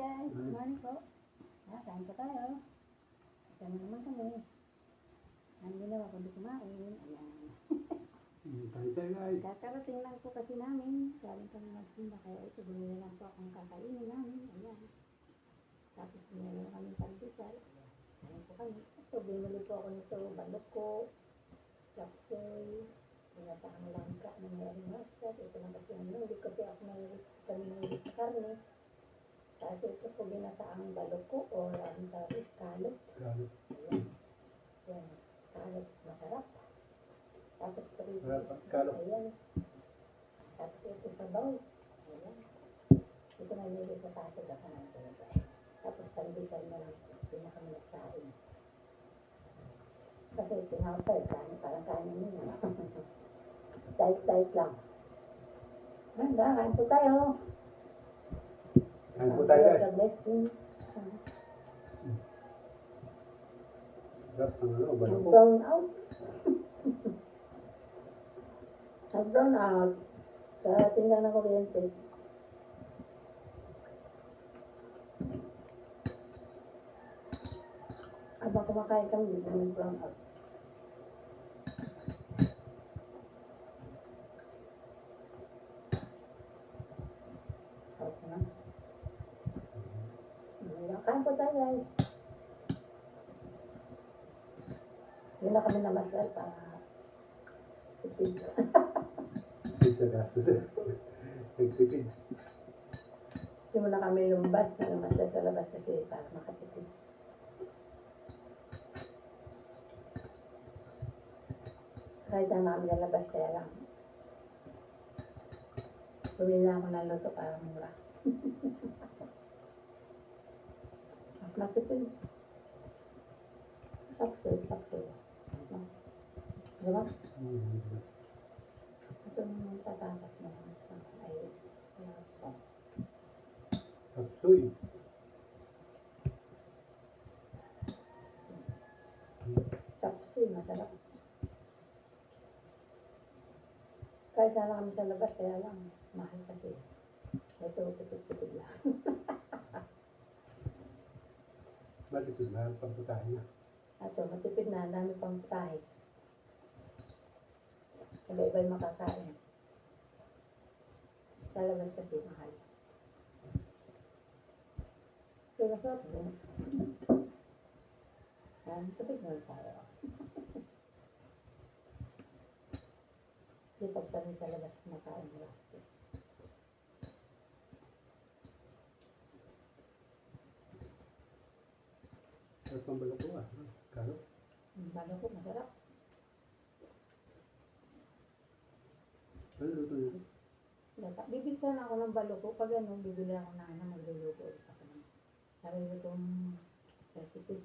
guys, Mm. morning po. Ah, kain po tayo. Kasama naman kami. Ang ginawa kundi kumain. Ayan. Hmm, Tayo tayo guys. Kakarating lang po kasi namin. Galing kami magsimba kaya ito bumili lang po akong kakainin namin. Ayan. Tapos bumili lang kami pandesal. Ayan. Ayan po kami. Ito, bumili po ako nito. Balok ko. Lapsoy. Pinataang langka na mayroong masat. Ito lang kasi ang nuli kasi ako may kami nuli sa karne. Tapos ito po binataang balok ko or ang tawag scallop. Grabe. Ayan. Ayan. Scallop. Masarap. Tapos paritos. Masarap scallop. Ayan. Tapos ito sa bowl. Ayan. Ito na nilagay sa taso ka ng talaga. Tapos pandesal na lang. Hindi na kami nagsain. Kasi tinawag kanin parang kanin nyo. Diet-diet lang. Ganda, kain po tayo. Kain po tayo guys. Sarap ng ano, balok ko. Nag-brown out. Nag-brown out. Karating lang ng kuryente. Habang kumakain kami, nag-brown out. Okay na. Kain po tayo guys. Yun na kami para tipid. Gastos. Nagtipid. Hindi mo na kami lumbas na namasal sa labas kasi para makatipid. Kahit na namin lalabas kaya lang. Bumili na ako ng luto para mura. Mas matipid. Sakto, sakto. Diba? Ito yung tatakas na ay ay Tapsoy. Tapsoy, masarap. Kahit sana kami sa labas, kaya lang, mahal kasi. Ito, tipid-tipid lang. Bakit ito na? Ito, matipid na, ang dami pang tahi. Iba-iba yung makakain. Sa labas kasi, mahal. So, masarap din. Yan, tipid na tayo. Hindi pag kami sa labas kumakain ng balok ko ah. Kalo. Bago ko, masarap. Ano luto nito? Dapat, bibigyan ako ng baloko. Pag ano, bibili ako na ano, magluluto ulit ako ng sarili kong recipe.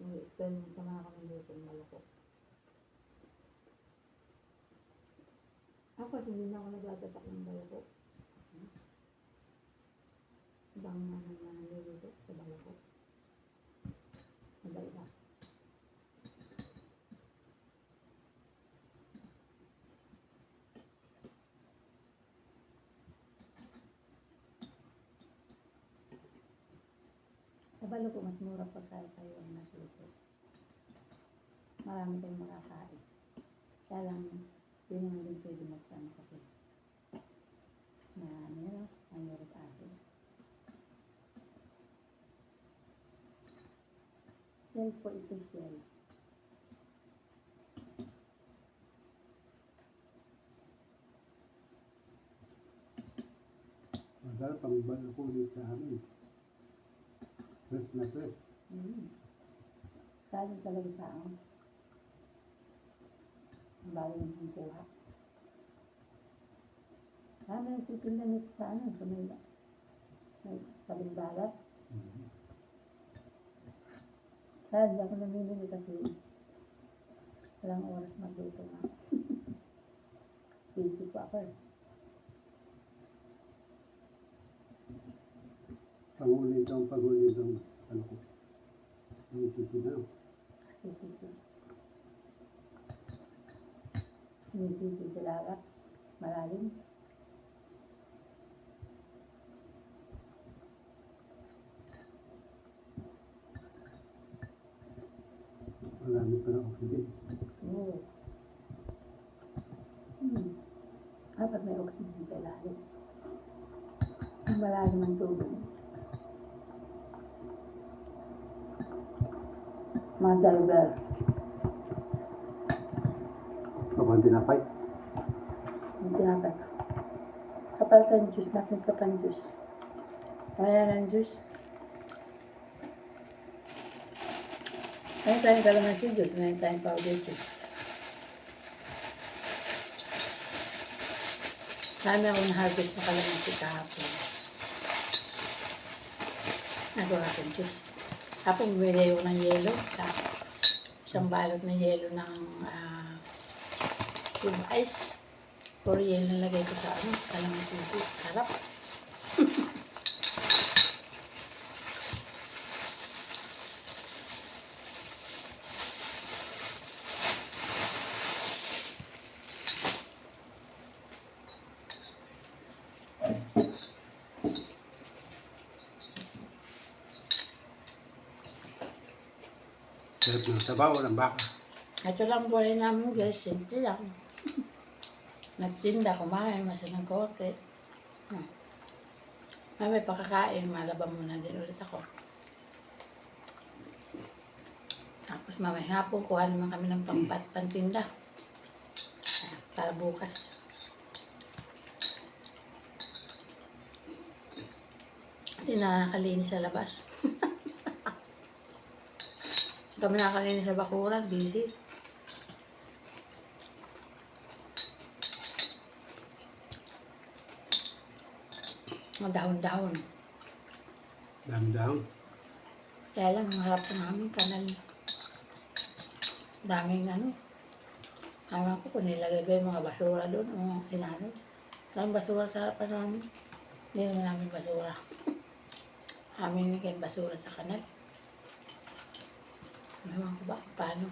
Mag-explain ko na ako ng luto ng baloko. Ako kasi hindi na ako nagdadapak ng baloko. Hmm? Ibang ano na niluluto sa baloko. Madali lang. Sa baloko, mas mura pag tayo tayo ang nasuso. Marami tayong makakain. Kaya lang, yun naman din pwede magsama kasi. Na yun, ang uric acid. Yan po ito shell. Masarap ang balok ko dito sa amin. Fresh na fresh. Mm. Sabi talaga sa ako. Bago yung kuha. Sabi yung titinda nito sa ano, sa may, may dagat. Mhm. Sabi ako namimili kasi walang oras magluto nga. Busy po ako eh. panghuli daw, panghuli daw, ano ko, ang isip daw. Hindi sa lagat, malalim. Marami pa na oxygen. Oo. Hmm. Dapat may oxygen sa lalim. Malalim ang tubig. Mga diver. Kapag tinapay. Yung tinapay. Kapal ka ng juice, natin ka pang juice. Kaya ng juice. Ngayon tayong kalamansi juice, ngayon tayong powder juice. Dami ako na-harvest na kalamansi kahapon. Nagawa akong juice. Tapos bumili ako ng yelo. Isang balot na yelo ng ah, cube ice. Puro yelo na lagay ko sa ano, kalamansi juice. Sarap. Sarap ng sabaw ng baka. Ito lang buhay namin guys, simple lang. Nagtinda, kumain, masa ng konti. Hmm. Ay, may pakakain, malaba muna din ulit ako. Tapos mamaya hapon, kuha naman kami ng pampat, pantinda. Para bukas. Hindi na nakalinis sa labas. kami nakalinis sa bakuran, busy. Mga dahon-dahon. Dami-dami. Kaya lang, ang harap ng aming kanal. Daming ano. Kama ko kung nilagay ba yung mga basura doon o inano. Daming basura sa harapan namin. Hindi naman namin basura. Amin nilagay basura sa kanal. Ewan ko ba kung paano.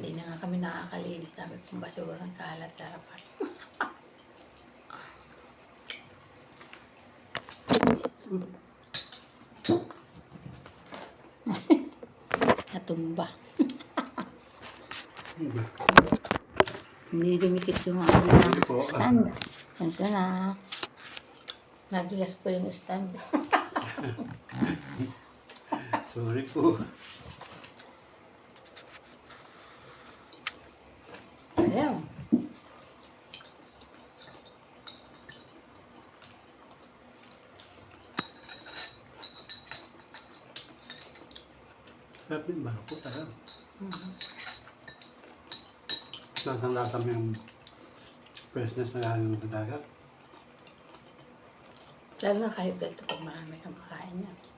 Hindi na nga kami nakakalinis sabi kung basura ang kalat sa harapan. Natumba. Hindi dumikit yung ano na stand. Pansa na. Nadulas po yung stand. Sorry po. Ayaw. Sarap din po talaga. Mhm. Lasang lasa mo yung freshness na galing sa dagat. Lalo na kahit belto pag marami kang pakain niya.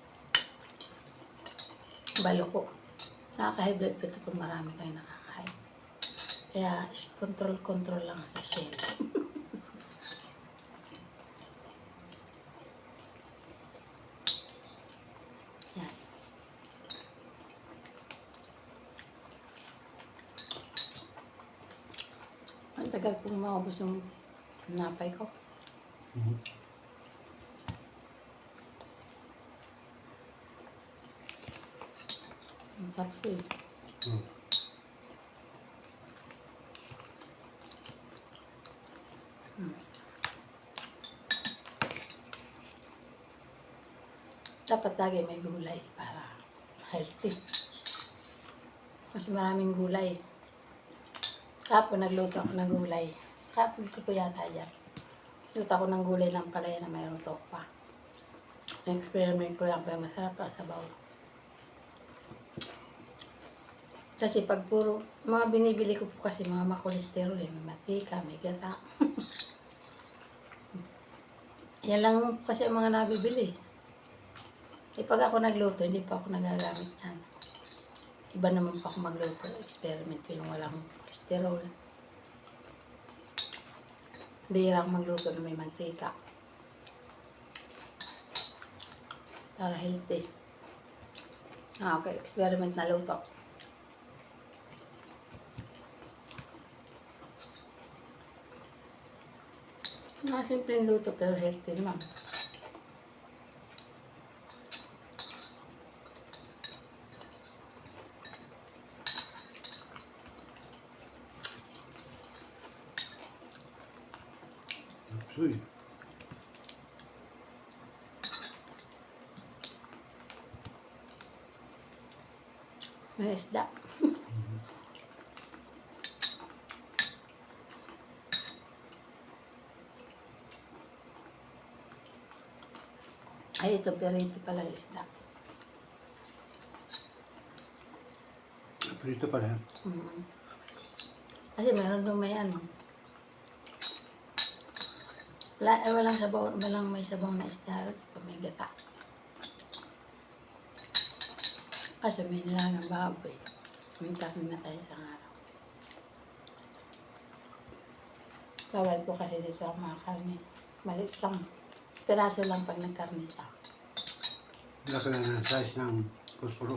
Balo ko. Nakaka-high blood pressure pag marami kayo nakakain. Kaya control-control lang sa shell. Yan. Ang tagal kong maubos yung napay ko. Mhm. Tapos eh. Oh. Dapat lagi may gulay para healthy. Mas maraming gulay. Kapon nagluto ako ng gulay. Kapon ko po yata yan. Luto ako ng gulay ng palaya na mayroong topa. Na-experiment ko lang pa masarap pa sa bawl. Kasi pag puro, mga binibili ko po kasi mga makolesterol eh. May matika, may gata. Yan lang kasi ang mga nabibili. Eh pag ako nagluto, hindi pa ako nagagamit yan. Iba naman pa ako magluto. Experiment ko yung walang cholesterol. Bihira ako magluto na may mantika. Para healthy. Ah, okay. Experiment na luto. Mga simpleng luto pero healthy naman. Sweet. Nice that. Ito, perito pala yung isda. Prito pala yan. Mm. Kasi meron doon may ano. Wala, eh, walang sabaw, walang may sabaw na isda. Pa may gata. Kasi may nilangang baboy. May karne na tayo sa araw. Bawal ko kasi dito ang mga karne. Malit lang. Piraso lang pag nagkarne siya. Laki na ng size ng posporo.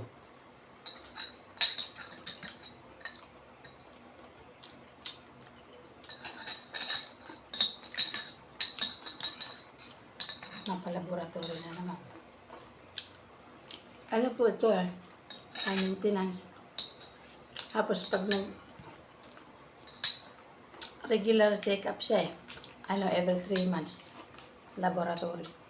Napalaboratory na naman. Ano po ito eh? High maintenance. Tapos pag nag regular check-up siya eh. Ano, every three months. Laboratory.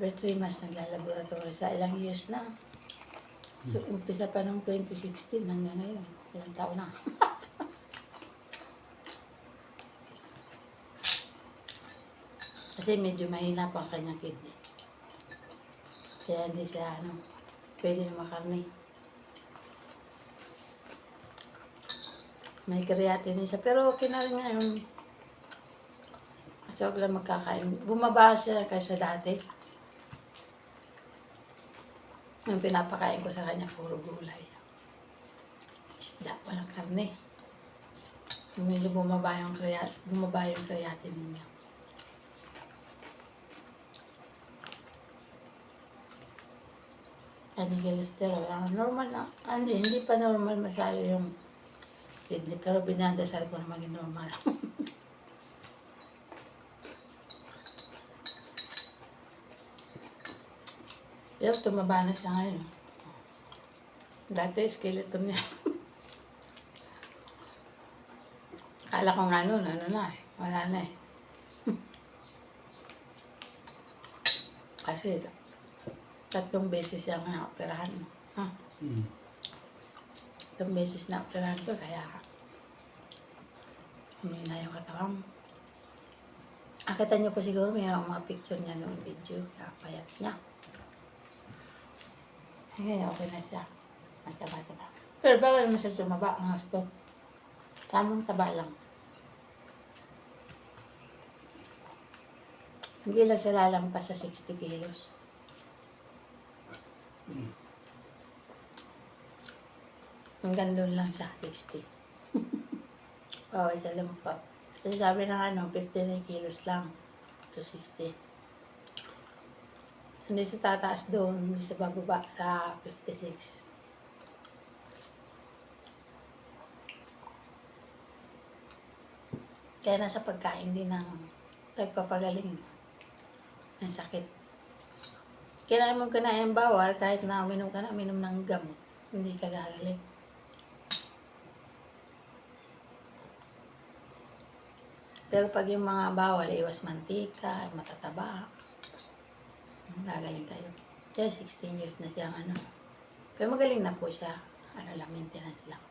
Every three months nagla-laboratory sa ilang years na. So, umpisa pa nung 2016 hanggang ngayon. Ilang taon na. Kasi medyo mahina pa ang kanyang kidney. Kaya hindi siya, ano, pwede na makarni. May creatinine siya. Pero okay na rin ngayon. Kasi huwag lang magkakain. Bumaba siya kaysa dati. Yung pinapakain ko sa kanya, puro gulay. Isda, walang karne. Medyo bumaba yung, creat bumaba yung creatinine niya. Ano cholesterol. Ah, normal na. Hindi, hindi pa normal masyado yung kidney. Pero binadasal ko na maging normal. Pero tumaba na siya ngayon. Dati skeleton niya. Kala ko nga noon, ano na eh. Wala na eh. Kasi tatlong beses siyang na-operahan. Ha? Mm. Tatlong beses na-operahan ko, kaya humina yung katawan. Akita niyo po siguro mayroong mga picture niya noon, video, kapayat niya. Ngayon, okay na siya. Mataba-taba. Pero bawal mo siya tumaba ang gusto. Tamang taba lang. Hindi lang siya lalampas sa 60 kilos. Hanggang doon lang sa 60. Bawal siya lumpa. Kasi sabi ng ano, 59 kilos lang to 60. Hindi siya tataas doon, hindi siya bababa sa 56. Kaya nasa pagkain din ng pagpapagaling ng sakit. Kailangan mong kinain bawal kahit na uminom ka na, uminom ng gamot. Hindi ka gagaling. Pero pag yung mga bawal, iwas mantika, matataba, gagaling kayo. Kaya 16 years na siya ano. Pero magaling na po siya. Ano lang, maintenance lang.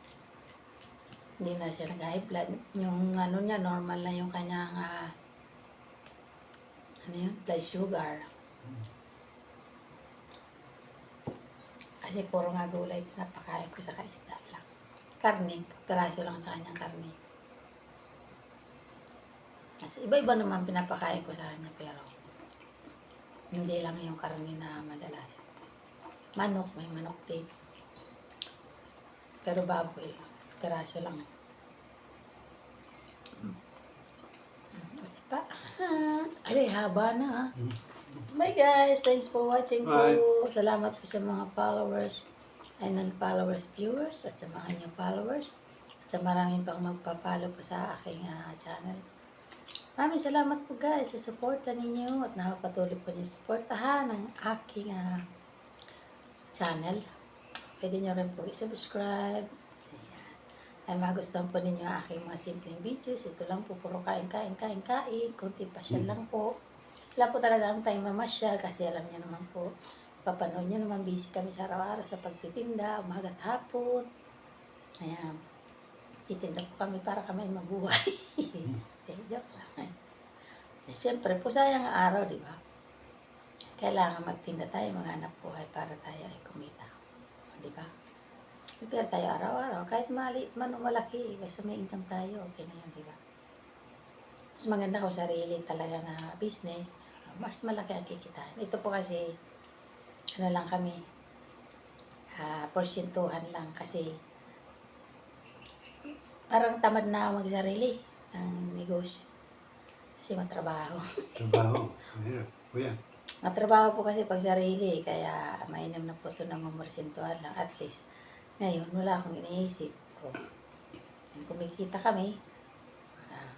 Hindi na siya nag-high blood. Yung ano niya, normal na yung kanyang ah, ano yun, blood sugar. Kasi puro nga gulay pinapakain ko sa kaisda lang. Karne, peraso lang sa kanyang karne. Iba-iba naman pinapakain ko sa kanya pero hindi lang yung karne na madalas. Manok, may manok din. Pero baboy, peraso lang. Hmm, Pati pa. Alay, haba na ah. Bye guys! Thanks for watching Bye. po. Salamat po sa mga followers and non-followers viewers at sa mga new followers. At sa maraming pang magpa-follow po sa aking ah, channel. Maraming salamat po guys sa suporta ninyo at nakapatuloy po niyo suportahan ang aking ah, channel. Pwede nyo rin po i-subscribe. Ay magustuhan po ninyo ang aking mga simpleng videos. Ito lang po, puro kain, kain, kain, kain. Kunti pasyal lang po. Wala po talaga ang time mamasyal kasi alam niyo naman po, papanood niyo naman, busy kami sa araw-araw sa pagtitinda, umaga at hapon. Ayan. Titinda po kami para kami mabuhay. eh, joke lang. Eh, Siyempre po, sayang ang araw, di ba? Kailangan magtinda tayo, maghanap buhay para tayo ay kumita. Di ba? Pero tayo araw-araw, kahit maliit man o malaki, basta may income tayo, okay na yan, di ba? Mas maganda kung sarili talaga na business, mas malaki ang kikitain. Ito po kasi, ano lang kami, ah porsyentuhan lang kasi parang tamad na ako magsarili ng negosyo. Kasi matrabaho. Trabaho. Mahirap. Kuya. Matrabaho po kasi pag sarili, kaya mainam na po ito ng mamorsintuhan lang. At least, ngayon, wala akong iniisip ko. Yung kumikita kami, ah,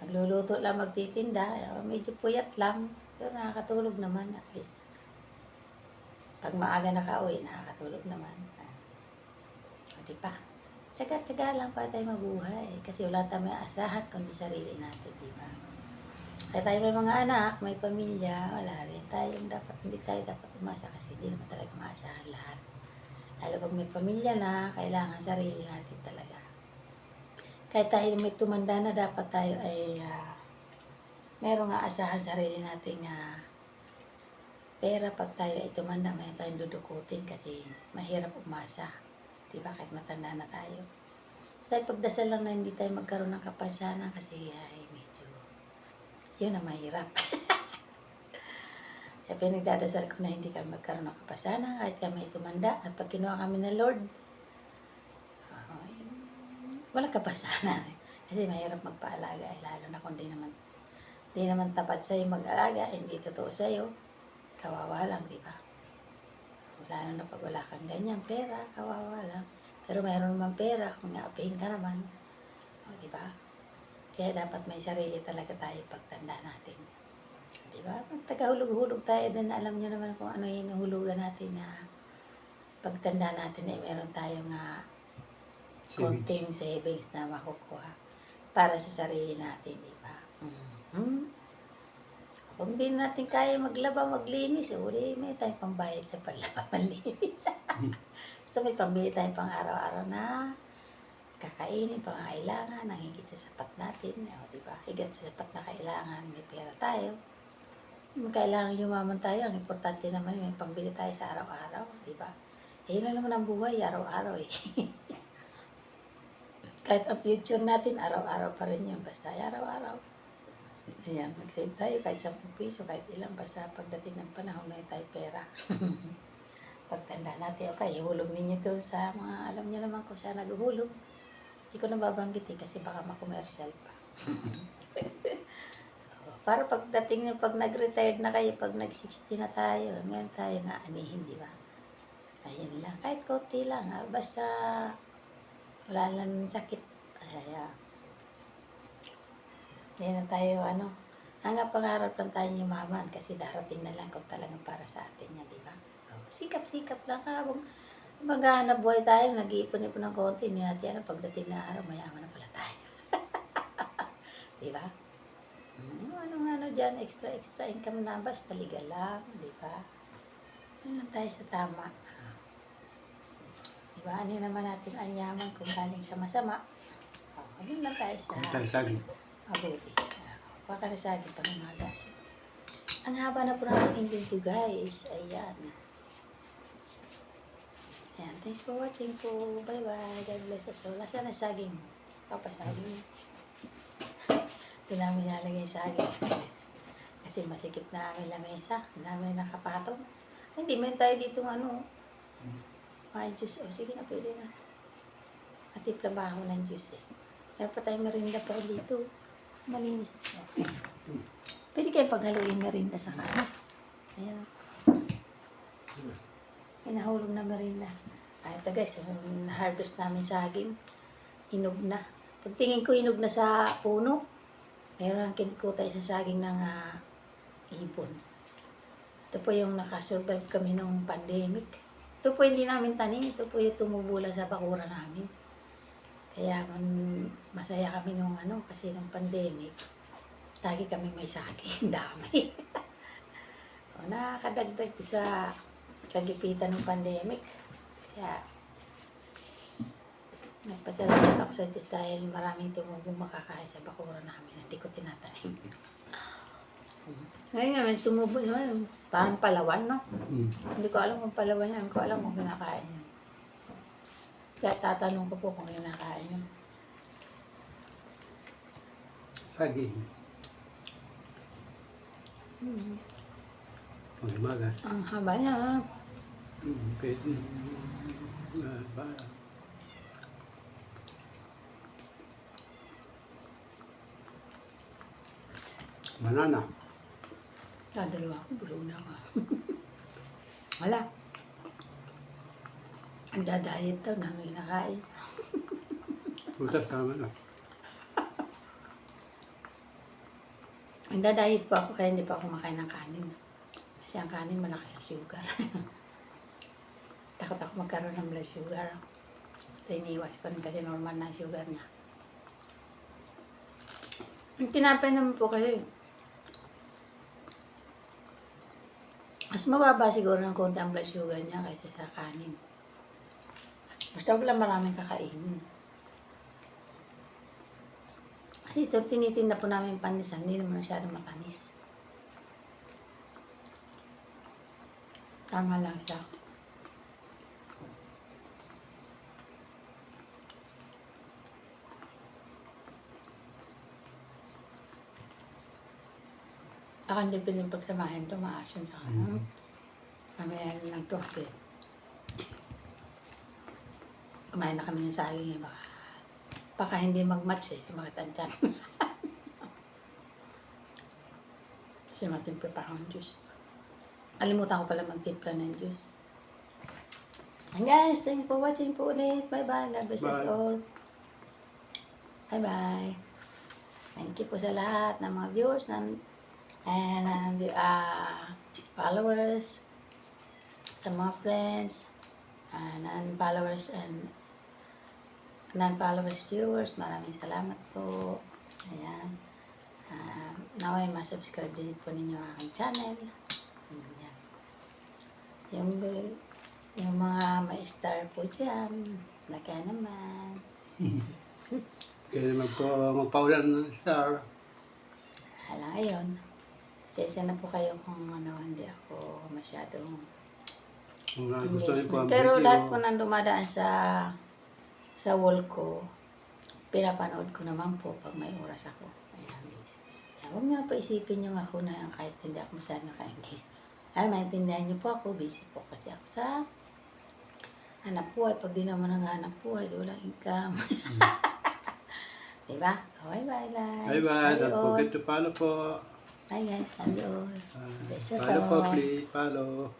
nagluluto lang magtitinda, ah, medyo puyat lang, pero nakakatulog naman at least. Pag maaga nakauwi, nakakatulog naman. Ah, o, di ba? Tsaga-tsaga lang para tayo mabuhay. Kasi wala tayong asahan kundi sarili natin, di ba? Kaya tayo may mga anak, may pamilya, wala rin. Tayong dapat, hindi tayo dapat umasa kasi hindi naman talaga maasahan lahat. Lalo pag may pamilya na, kailangan sarili natin talaga. Kahit tayo may tumanda na, dapat tayo ay uh, merong aasahan sarili natin na pera pag tayo ay tumanda, may tayong dudukutin kasi mahirap umasa. Diba? Kahit matanda na tayo. Basta pagdasal lang na hindi tayo magkaroon ng kapansanan kasi ay yun ang mahirap. Kaya pinagdadasal ko na hindi kami magkaroon ng kapasanan kahit kami tumanda at pag kinuha kami ng Lord, ay, walang kapasanan. Kasi mahirap magpaalaga, eh, lalo na kung di naman, di naman tapat sa'yo mag-alaga, hindi totoo sa'yo, kawawa lang, di ba? Lalo na pag wala kang ganyan, pera, kawawa lang. Pero mayroon naman pera, kung naapihin ka naman, o, di ba? Kaya dapat may sarili talaga tayo pagtanda natin. Di ba? Pag tagahulog-hulog tayo din, alam nyo naman kung ano yung hulugan natin na pagtanda natin eh, meron tayong uh, konting savings na makukuha para sa sarili natin, di ba? Mhm. Kung hindi natin kaya maglaba, maglinis, uli may tayong pambayad sa palaba, panlinis. so may pambili tayong pang araw-araw na kakainin, pangailangan, ang higit sa sapat natin. O, di ba? Higit sa sapat na kailangan, may pera tayo. Kailangan yumaman tayo, ang importante naman may pambili tayo sa araw-araw, di ba? Eh, yun lang naman ang buhay, araw-araw eh. Kahit ang future natin, araw-araw pa rin yun. Basta araw-araw. Ayan, mag-save tayo kahit 10 piso, kahit ilang. Basta pagdating ng panahon, may tayo pera. Pagtanda natin, okay, ihulog ninyo to sa mga, alam niyo naman kung saan naguhulog. Hindi ko na babanggitin kasi baka makomersyal pa. Para pagdating nyo, pag nag-retired na kayo, pag nag-60 na tayo, meron tayo nga anihin, di ba? Ayun lang. Kahit konti lang, ha? basta wala lang sakit. Kaya, hindi na tayo, ano, hanga pangarap lang tayo yumaman kasi darating na lang kung talagang para sa atin yan, di ba? Sikap-sikap lang habang maghahanap buhay tayo, nag-iipon-ipon ng konti, hindi natin alam, pagdating na araw, mayaman na pala tayo. di ba? Hmm, anong ano dyan, extra extra income na, basta liga lang, di ba? Yun lang tayo sa tama. Di ba? Ano naman natin ang yaman kung galing sa masama. Oh, yun lang tayo sa Ang tayo saging. mabuti. Baka na sa akin pang umagas. Ang haba na po ng video guys. Ayan. Ayan. Thanks for watching po. Bye bye. God bless us all. Nasaan ang saging? Papasaging. Doon namin nalagay saging. Kasi masikip na aming lamesa. Dami nakapatong. Hindi, meron tayo dito ano. Mga juice. O, sige na, pwede na. Matipla ba ako ng juice eh. Meron pa tayong merinda pa dito. Malinis na. Pwede kayo paghaluin merinda sa kanya. Ayan. Hinahulog na merinda. Ay, ito guys, harvest namin saging. Hinog na. Pagtingin ko hinog na sa puno, meron ang kinikutay sa saging ng ah, ibon. Ito po yung nakasurvive kami nung pandemic. Ito po hindi namin tanim. Ito po yung tumubo lang sa bakura namin. Kaya mm, masaya kami nung ano, kasi nung pandemic, lagi kami may saging, dami. o, nakakadagdag sa kagipitan ng pandemic. Kaya, nagpasalamat ako sa Diyos dahil maraming tumubong makakain sa bakura namin. Hindi ko tinatanim. Ngayon naman, tumubo naman. Parang palawan, no? Mm. Hindi ko alam kung palawan yan. Hindi ko alam kung kinakain yan. Kaya tatanong ko po kung kinakain yan. Saging. Hmm. Pag umaga. Ang haba niya. Pwede. Ah, para. Banana. Dadalawa ko, bulong na ako. Wala. Ang dadayet daw namin kinakain. Putas tama na. Ang dadayet po ako kaya hindi pa ako makain ng kanin. Kasi ang kanin malakas sa sugar. Takot ako magkaroon ng blood sugar. Ito iniiwas ko rin kasi normal na sugar niya. Tinapay naman po kayo. Mas mababa siguro ng konti ang blood sugar niya kaysa sa kanin. Basta wala maraming kakainin. Kasi ito, tinitinda po namin panisan, hindi naman masyadong matamis. Tama lang siya. Ako hindi piling pagsamahin ito, maasin sa kanan. Mamaya na lang ito kasi kumain na kami ng saging eh, baka, baka hindi mag-match eh, sumakit ang tiyan. kasi matimpla pa akong juice. Alimutan ko pala magtimpla ng juice. And guys, thanks for watching po ulit. Bye-bye. God bless us Bye. all. Bye-bye. Thank you po sa lahat ng mga viewers and, and um, uh, followers, sa mga friends, uh, non-followers and non-followers viewers. Maraming salamat po. Ayan. Uh, naway ma-subscribe din po ninyo ang aking channel. Ayan. Yung, yung mga may star po dyan, lagyan naman. Kaya magpa, magpaulan ng star. Hala ngayon. Sensya na po kayo kung ano, hindi ako masyadong gusto po ang Pero video. lahat po nang dumadaan sa sa wall ko, pinapanood ko naman po pag may oras ako. Ayan, guys. Kaya huwag niyo na pa isipin yung ako na kahit hindi ako masyadong naka-engage. Alam, maintindihan niyo po ako, busy po kasi ako sa hanap buhay. Pag di naman nanghanap buhay, di walang income. diba? Bye-bye, guys. Bye-bye. Love you Don't forget to follow po. Bye, guys. Love you all. Uh, Besos follow po please. Follow.